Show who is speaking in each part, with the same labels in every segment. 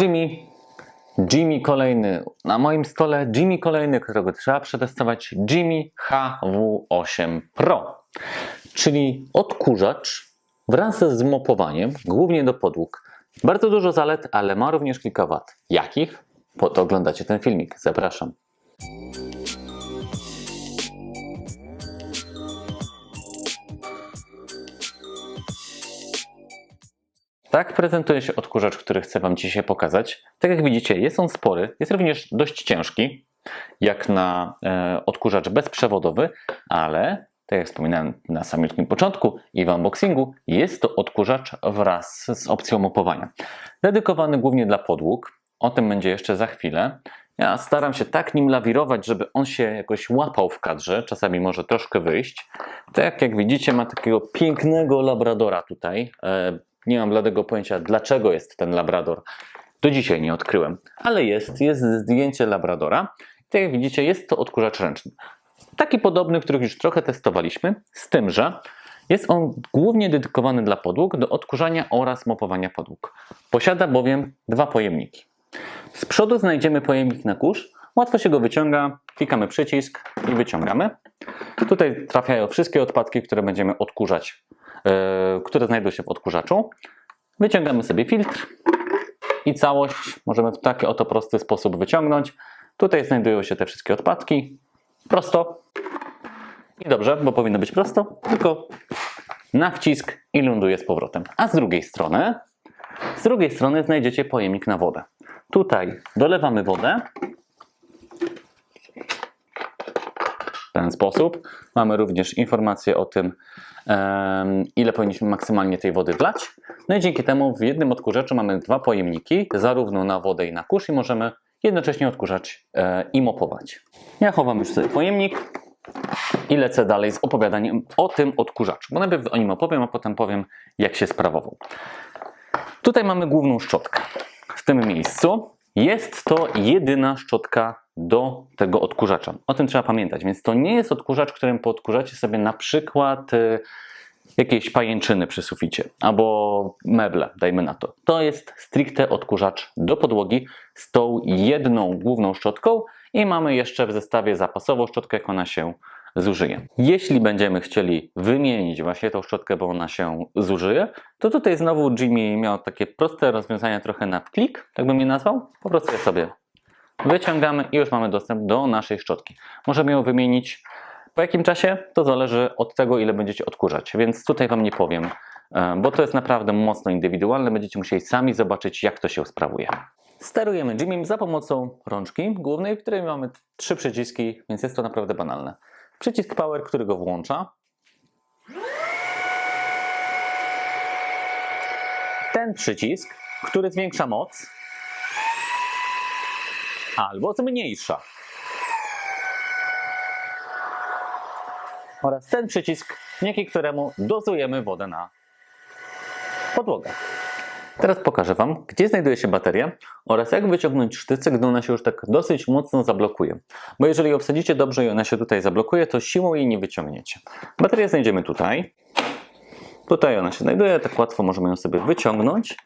Speaker 1: Jimmy. Jimmy kolejny na moim stole. Jimmy kolejny, którego trzeba przetestować. Jimmy HW8 Pro. Czyli odkurzacz wraz z mopowaniem, głównie do podłóg. Bardzo dużo zalet, ale ma również kilka wad. Jakich? Po to oglądacie ten filmik. Zapraszam. Tak prezentuje się odkurzacz, który chcę Wam dzisiaj pokazać. Tak jak widzicie, jest on spory, jest również dość ciężki, jak na e, odkurzacz bezprzewodowy, ale tak jak wspominałem na samym początku i w unboxingu, jest to odkurzacz wraz z opcją mopowania. Dedykowany głównie dla podłóg, o tym będzie jeszcze za chwilę. Ja staram się tak nim lawirować, żeby on się jakoś łapał w kadrze, czasami może troszkę wyjść. Tak jak widzicie, ma takiego pięknego labradora tutaj. Nie mam bladego pojęcia, dlaczego jest ten labrador. Do dzisiaj nie odkryłem, ale jest, jest zdjęcie labradora. Tak jak widzicie, jest to odkurzacz ręczny. Taki podobny, których już trochę testowaliśmy, z tym, że jest on głównie dedykowany dla podłóg do odkurzania oraz mopowania podłóg. Posiada bowiem dwa pojemniki. Z przodu znajdziemy pojemnik na kurz. Łatwo się go wyciąga, klikamy przycisk i wyciągamy. Tutaj trafiają wszystkie odpadki, które będziemy odkurzać, które znajdują się w odkurzaczu. Wyciągamy sobie filtr i całość możemy w taki oto prosty sposób wyciągnąć. Tutaj znajdują się te wszystkie odpadki. Prosto. I dobrze, bo powinno być prosto, tylko na wcisk i ląduje z powrotem. A z drugiej strony, z drugiej strony znajdziecie pojemnik na wodę. Tutaj dolewamy wodę. W ten sposób. Mamy również informację o tym, ile powinniśmy maksymalnie tej wody wlać. No i dzięki temu w jednym odkurzaczu mamy dwa pojemniki, zarówno na wodę i na kurz i możemy jednocześnie odkurzać e, i mopować. Ja chowam już sobie pojemnik i lecę dalej z opowiadaniem o tym odkurzaczu. Bo najpierw o nim opowiem, a potem powiem, jak się sprawował. Tutaj mamy główną szczotkę. W tym miejscu jest to jedyna szczotka do tego odkurzacza. O tym trzeba pamiętać. Więc to nie jest odkurzacz, którym podkurzacie sobie na przykład y, jakieś pajęczyny przy suficie albo meble, dajmy na to. To jest stricte odkurzacz do podłogi z tą jedną główną szczotką i mamy jeszcze w zestawie zapasową szczotkę, jak ona się zużyje. Jeśli będziemy chcieli wymienić właśnie tą szczotkę, bo ona się zużyje, to tutaj znowu Jimmy miał takie proste rozwiązania trochę na klik, tak bym je nazwał. Po prostu je sobie wyciągamy i już mamy dostęp do naszej szczotki. Możemy ją wymienić po jakim czasie? To zależy od tego, ile będziecie odkurzać, więc tutaj Wam nie powiem, e, bo to jest naprawdę mocno indywidualne. Będziecie musieli sami zobaczyć, jak to się sprawuje. Sterujemy Jimmym za pomocą rączki głównej, w której mamy trzy przyciski, więc jest to naprawdę banalne. Przycisk Power, który go włącza. Ten przycisk, który zwiększa moc albo zmniejsza. Oraz ten przycisk, dzięki któremu dozujemy wodę na podłogę. Teraz pokażę Wam, gdzie znajduje się bateria oraz jak wyciągnąć sztycę, gdy ona się już tak dosyć mocno zablokuje. Bo jeżeli ją wsadzicie dobrze i ona się tutaj zablokuje, to siłą jej nie wyciągniecie. Baterię znajdziemy tutaj. Tutaj ona się znajduje, tak łatwo możemy ją sobie wyciągnąć.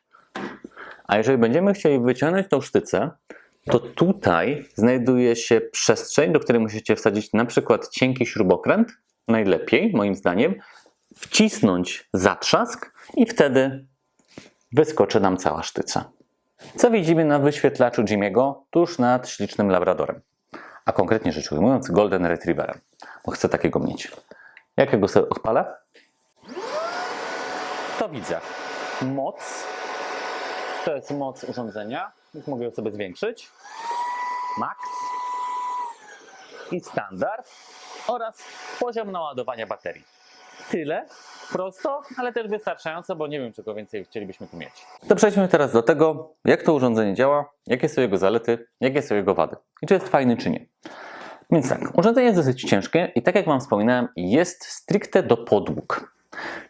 Speaker 1: A jeżeli będziemy chcieli wyciągnąć tą sztycę, to tutaj znajduje się przestrzeń, do której musicie wsadzić na przykład cienki śrubokręt, najlepiej moim zdaniem, wcisnąć zatrzask i wtedy wyskoczy nam cała sztyca. Co widzimy na wyświetlaczu Jimmy'ego tuż nad ślicznym Labradorem, a konkretnie rzecz ujmując Golden Retrieverem, bo chcę takiego mieć. Jak ja go sobie odpalę? To widzę. Moc. To jest moc urządzenia. Mogę ją sobie zwiększyć. Max. I standard. Oraz poziom naładowania baterii. Tyle. Prosto, ale też wystarczająco, bo nie wiem, czego więcej chcielibyśmy tu mieć. To przejdźmy teraz do tego, jak to urządzenie działa, jakie są jego zalety, jakie są jego wady i czy jest fajny, czy nie. Więc tak, urządzenie jest dosyć ciężkie i tak jak Wam wspominałem, jest stricte do podłóg.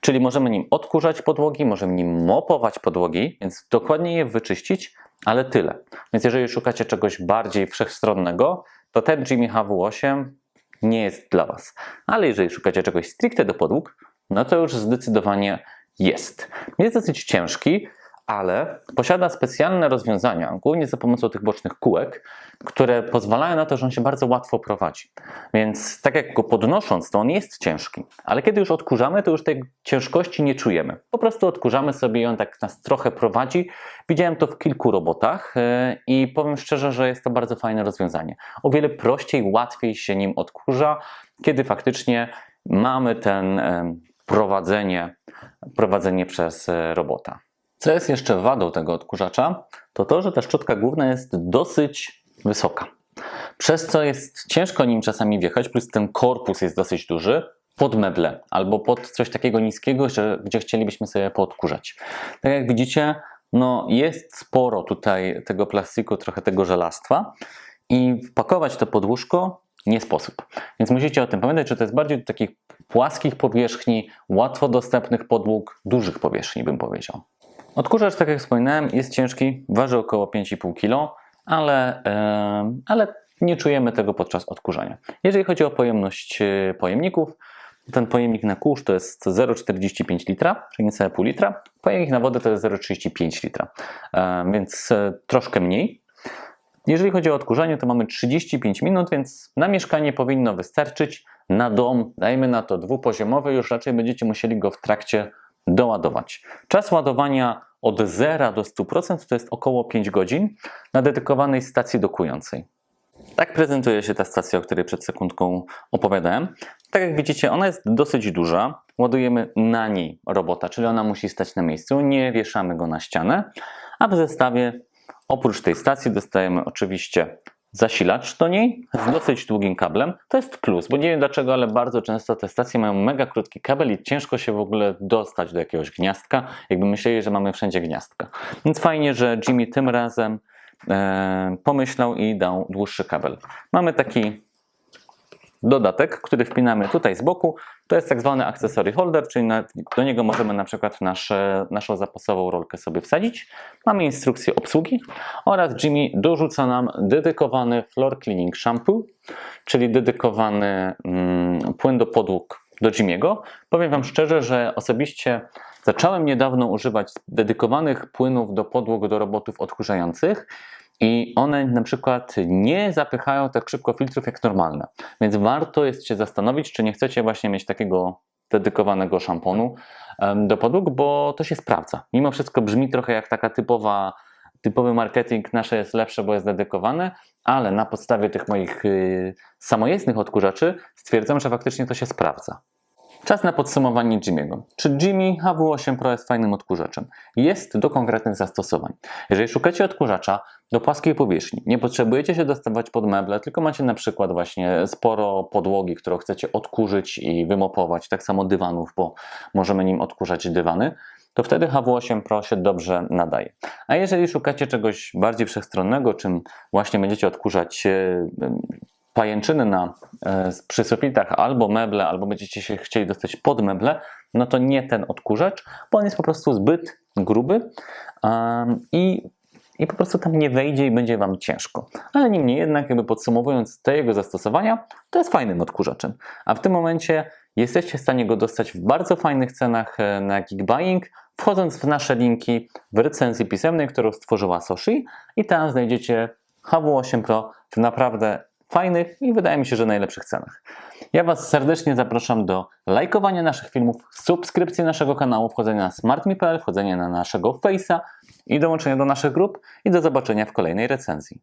Speaker 1: Czyli możemy nim odkurzać podłogi, możemy nim mopować podłogi, więc dokładnie je wyczyścić, ale tyle. Więc jeżeli szukacie czegoś bardziej wszechstronnego, to ten Jimmy HW8 nie jest dla Was. Ale jeżeli szukacie czegoś stricte do podłóg, no to już zdecydowanie jest. Jest dosyć ciężki, ale posiada specjalne rozwiązania, głównie za pomocą tych bocznych kółek, które pozwalają na to, że on się bardzo łatwo prowadzi. Więc tak jak go podnosząc, to on jest ciężki, ale kiedy już odkurzamy, to już tej ciężkości nie czujemy. Po prostu odkurzamy sobie i on tak nas trochę prowadzi. Widziałem to w kilku robotach yy, i powiem szczerze, że jest to bardzo fajne rozwiązanie. O wiele prościej, łatwiej się nim odkurza, kiedy faktycznie mamy ten prowadzenie, prowadzenie przez yy, robota. Co jest jeszcze wadą tego odkurzacza, to to, że ta szczotka główna jest dosyć wysoka. Przez co jest ciężko nim czasami wjechać, plus ten korpus jest dosyć duży, pod meble albo pod coś takiego niskiego, gdzie chcielibyśmy sobie poodkurzać. Tak jak widzicie, no jest sporo tutaj tego plastiku, trochę tego żelastwa i wpakować to pod łóżko nie sposób. Więc musicie o tym pamiętać, że to jest bardziej do takich płaskich powierzchni, łatwo dostępnych podłóg, dużych powierzchni bym powiedział. Odkurzacz, tak jak wspominałem, jest ciężki, waży około 5,5 kg, ale, yy, ale nie czujemy tego podczas odkurzania. Jeżeli chodzi o pojemność yy, pojemników, ten pojemnik na kurz to jest 0,45 litra, czyli niecałe pół litra. Pojemnik na wodę to jest 0,35 litra, więc troszkę mniej. Jeżeli chodzi o odkurzanie, to mamy 35 minut, więc na mieszkanie powinno wystarczyć. Na dom, dajmy na to dwupoziomowy, już raczej będziecie musieli go w trakcie doładować. Czas ładowania od 0 do 100% to jest około 5 godzin na dedykowanej stacji dokującej. Tak prezentuje się ta stacja, o której przed sekundką opowiadałem. Tak jak widzicie, ona jest dosyć duża. Ładujemy na niej robota, czyli ona musi stać na miejscu, nie wieszamy go na ścianę, a w zestawie oprócz tej stacji dostajemy oczywiście zasilacz do niej z dosyć długim kablem. To jest plus, bo nie wiem dlaczego, ale bardzo często te stacje mają mega krótki kabel i ciężko się w ogóle dostać do jakiegoś gniazdka, jakby myśleli, że mamy wszędzie gniazdka. Więc fajnie, że Jimmy tym razem e, pomyślał i dał dłuższy kabel. Mamy taki dodatek, który wpinamy tutaj z boku. To jest tak zwany accessory holder, czyli na, do niego możemy na przykład nasze, naszą zapasową rolkę sobie wsadzić. Mamy instrukcję obsługi oraz Jimmy dorzuca nam dedykowany floor cleaning shampoo, czyli dedykowany mm, płyn do podłóg do Jimmy'ego. Powiem Wam szczerze, że osobiście zacząłem niedawno używać dedykowanych płynów do podłóg do robotów odkurzających i one na przykład nie zapychają tak szybko filtrów jak normalne. Więc warto jest się zastanowić, czy nie chcecie właśnie mieć takiego dedykowanego szamponu do podłóg, bo to się sprawdza. Mimo wszystko brzmi trochę jak taka typowa, typowy marketing, nasze jest lepsze, bo jest dedykowany, ale na podstawie tych moich y, samojezdnych odkurzaczy stwierdzam, że faktycznie to się sprawdza. Czas na podsumowanie Jimmy'ego. Czy Jimmy HW8 Pro jest fajnym odkurzaczem? Jest do konkretnych zastosowań. Jeżeli szukacie odkurzacza do płaskiej powierzchni, nie potrzebujecie się dostawać pod meble, tylko macie na przykład właśnie sporo podłogi, którą chcecie odkurzyć i wymopować, tak samo dywanów, bo możemy nim odkurzać dywany, to wtedy HW8 Pro się dobrze nadaje. A jeżeli szukacie czegoś bardziej wszechstronnego, czym właśnie będziecie odkurzać pajęczyny na, e, przy sufitach albo meble, albo będziecie się chcieli dostać pod meble, no to nie ten odkurzacz, bo on jest po prostu zbyt gruby i, i po prostu tam nie wejdzie i będzie Wam ciężko. Ale niemniej jednak, jakby podsumowując te jego zastosowania, to jest fajnym odkurzaczem. A w tym momencie jesteście w stanie go dostać w bardzo fajnych cenach e, na Geekbuying, wchodząc w nasze linki w recenzji pisemnej, którą stworzyła Soshi i tam znajdziecie HW8 Pro w naprawdę fajnych i wydaje mi się, że najlepszych cenach. Ja Was serdecznie zapraszam do lajkowania naszych filmów, subskrypcji naszego kanału, wchodzenia na smartme.pl, wchodzenia na naszego Face'a i dołączenia do naszych grup i do zobaczenia w kolejnej recenzji.